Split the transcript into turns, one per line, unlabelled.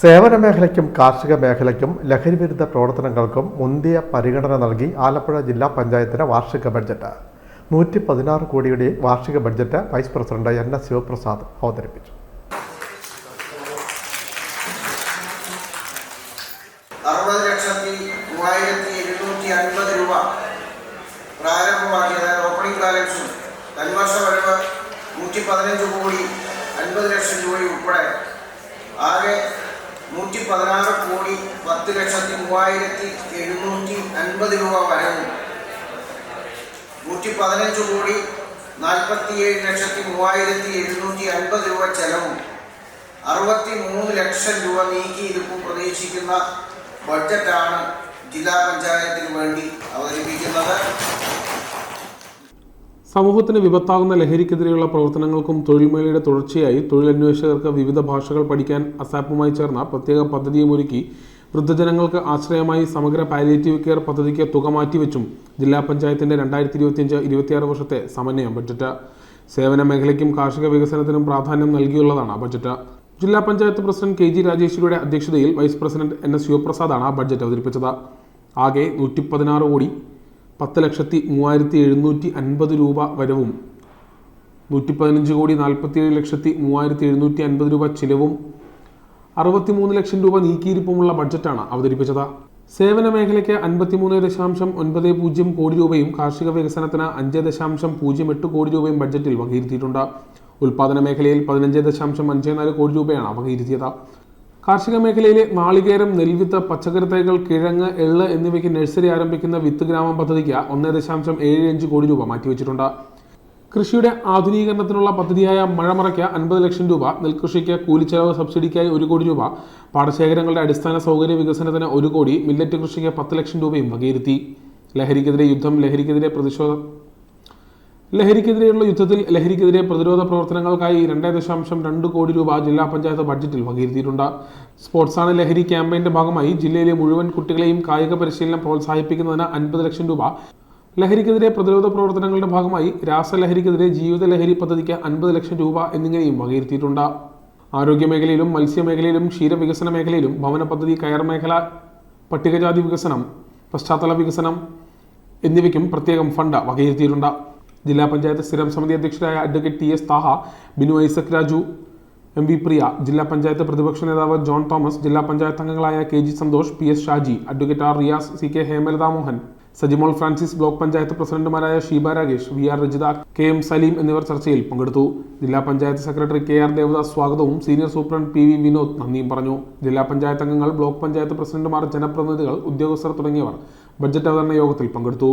സേവന മേഖലയ്ക്കും കാർഷിക മേഖലയ്ക്കും ലഹരിവിരുദ്ധ പ്രവർത്തനങ്ങൾക്കും മുന്തിയ പരിഗണന നൽകി ആലപ്പുഴ ജില്ലാ പഞ്ചായത്തിന് വാർഷിക ബഡ്ജറ്റ്. നൂറ്റി പതിനാറ് കോടിയുടെ വാർഷിക budget vice president N S Sivaprasad അവതരിപ്പിച്ചു.
ആകെ നൂറ്റി പതിനാറ് കോടി പത്ത് ലക്ഷത്തി മൂവായിരത്തി എഴുന്നൂറ്റി അൻപത് രൂപ വരവും. നൂറ്റി പതിനഞ്ച് കോടി നാൽപ്പത്തിയേഴ് ലക്ഷത്തി മൂവായിരത്തി എഴുന്നൂറ്റി അൻപത് രൂപ ചെലവും. അറുപത്തി മൂന്ന് ലക്ഷം രൂപ നീക്കി ഇരുപ്പ് പ്രതീക്ഷിക്കുന്ന ബഡ്ജറ്റാണ് ജില്ലാ പഞ്ചായത്തിന് വേണ്ടി അവതരിപ്പിക്കുന്നത്.
സമൂഹത്തിന് വിപത്താകുന്ന ലഹരിക്കെതിരെയുള്ള പ്രവർത്തനങ്ങൾക്കും തൊഴിൽമേളയുടെ തുടർച്ചയായി തൊഴിലന്വേഷകർക്ക് വിവിധ ഭാഷകൾ പഠിക്കാൻ അസാപ്പുമായി ചേർന്ന പ്രത്യേക പദ്ധതിയും ഒരുക്കി വൃദ്ധജനങ്ങൾക്ക് ആശ്രയമായി സമഗ്ര പാലിയേറ്റീവ് കെയർ പദ്ധതിക്ക് തുക മാറ്റിവെച്ചും ജില്ലാ പഞ്ചായത്തിന്റെ രണ്ടായിരത്തി ഇരുപത്തിയഞ്ച് ഇരുപത്തിയാറ് വർഷത്തെ സമന്വയം ബഡ്ജറ്റ് സേവന മേഖലയ്ക്കും കാർഷിക വികസനത്തിനും പ്രാധാന്യം നൽകിയുള്ളതാണ് ബഡ്ജറ്റ് ജില്ലാ പഞ്ചായത്ത് പ്രസിഡന്റ് കെ ജി രാജേശ്വരിയുടെ അധ്യക്ഷതയിൽ വൈസ് പ്രസിഡന്റ് എൻ എസ് ശിവപ്രസാദാണ് ബഡ്ജറ്റ് അവതരിപ്പിച്ചത്. ആകെ നൂറ്റി പതിനാറ് കോടി പത്ത് ലക്ഷത്തി മൂവായിരത്തി എഴുന്നൂറ്റി അൻപത് രൂപ വരവും. നൂറ്റി പതിനഞ്ച് കോടി നാൽപ്പത്തിയേഴ് ലക്ഷത്തി മൂവായിരത്തി എഴുന്നൂറ്റി അൻപത് രൂപ ചിലവും. അറുപത്തിമൂന്ന് ലക്ഷം രൂപ നീക്കിയിരിപ്പുമുള്ള ബഡ്ജറ്റാണ് അവതരിപ്പിച്ചത്. സേവന മേഖലയ്ക്ക് അൻപത്തിമൂന്ന് ദശാംശം ഒൻപത് പൂജ്യം കോടി രൂപയും കാർഷിക വികസനത്തിന് അഞ്ച് ദശാംശം പൂജ്യം എട്ട് കോടി രൂപയും ബഡ്ജറ്റിൽ വകയിരുത്തിയിട്ടുണ്ട്. ഉൽപാദന മേഖലയിൽ പതിനഞ്ച് ദശാംശം അഞ്ച് നാല് കോടി രൂപയാണ് വകയിരുത്തിയത്. കാർഷിക മേഖലയിലെ നാളികേരം നെൽവിത്ത് പച്ചക്കറി തൈകൾ കിഴങ്ങ് എള്ള് എന്നിവയ്ക്ക് നഴ്സറി ആരംഭിക്കുന്ന വിത്ത് ഗ്രാമം പദ്ധതിക്ക് ഒന്ന് ദശാംശം ഏഴ് അഞ്ച് കോടി രൂപ മാറ്റിവെച്ചിട്ടുണ്ട്. കൃഷിയുടെ ആധുനീകരണത്തിനുള്ള പദ്ധതിയായ മഴമറയ്ക്ക് അൻപത് ലക്ഷം രൂപ നെൽകൃഷിക്ക് കൂലിച്ചെലവ് സബ്സിഡിക്കായി ഒരു കോടി രൂപ പാടശേഖരങ്ങളുടെ അടിസ്ഥാന സൗകര്യ വികസനത്തിന് ഒരു കോടി മില്ലറ്റ് കൃഷിക്ക് പത്ത് ലക്ഷം രൂപയും വകയിരുത്തി. ലഹരിക്കെതിരെ യുദ്ധം ലഹരിക്കെതിരെ പ്രതിഷേധം ലഹരിക്കെതിരെയുള്ള യുദ്ധത്തിൽ ലഹരിക്കെതിരെ പ്രതിരോധ പ്രവർത്തനങ്ങൾക്കായി രണ്ട് ദശാംശം രണ്ട് കോടി രൂപ ജില്ലാ പഞ്ചായത്ത് ബഡ്ജറ്റിൽ വകയിരുത്തിയിട്ടുണ്ട്. സ്പോർട്സാണ് ലഹരി ക്യാമ്പയിന്റെ ഭാഗമായി ജില്ലയിലെ മുഴുവൻ കുട്ടികളെയും കായിക പരിശീലനം പ്രോത്സാഹിപ്പിക്കുന്നതിന് അൻപത് ലക്ഷം രൂപ. ലഹരിക്കെതിരെ പ്രതിരോധ പ്രവർത്തനങ്ങളുടെ ഭാഗമായി രാസലഹരിക്കെതിരെ ജീവിത ലഹരി പദ്ധതിക്ക് അൻപത് ലക്ഷം രൂപ എന്നിങ്ങനെയും വകയിരുത്തിയിട്ടുണ്ട്. ആരോഗ്യ മേഖലയിലും മത്സ്യമേഖലയിലും ക്ഷീരവികസന മേഖലയിലും ഭവന പദ്ധതി കയർ മേഖല പട്ടികജാതി വികസനം പശ്ചാത്തല വികസനം എന്നിവയ്ക്കും പ്രത്യേകം ഫണ്ട് വകയിരുത്തിയിട്ടുണ്ട്. ജില്ലാ പഞ്ചായത്ത് സ്ഥിരം സമിതി അധ്യക്ഷരായ advocate T S Thaha Binu Isaac Raju M V Priya ജില്ലാ പഞ്ചായത്ത് പ്രതിപക്ഷ നേതാവ് ജോൺ തോമസ് ജില്ലാ പഞ്ചായത്ത് അംഗങ്ങളായ K G Santhosh P S Shaji advocate R Riyas C K Hemalatha Mohan Sajimol Francis block panchayat പ്രസിഡന്റുമാരായ Sheeba Ragesh V R Rajitha K M Saleem എന്നിവർ ചർച്ചയിൽ പങ്കെടുത്തു. ജില്ലാ panchayat secretary K R Devadas സ്വാഗതവും senior superintendent P V Vinod നന്ദിയും പറഞ്ഞു. ജില്ലാ പഞ്ചായത്ത് അംഗങ്ങൾ ബ്ലോക്ക് പഞ്ചായത്ത് പ്രസിഡന്റുമാർ ജനപ്രതിനിധികൾ ഉദ്യോഗസ്ഥർ തുടങ്ങിയവർ ബജറ്റ് അവതരണ യോഗത്തിൽ പങ്കെടുത്തു.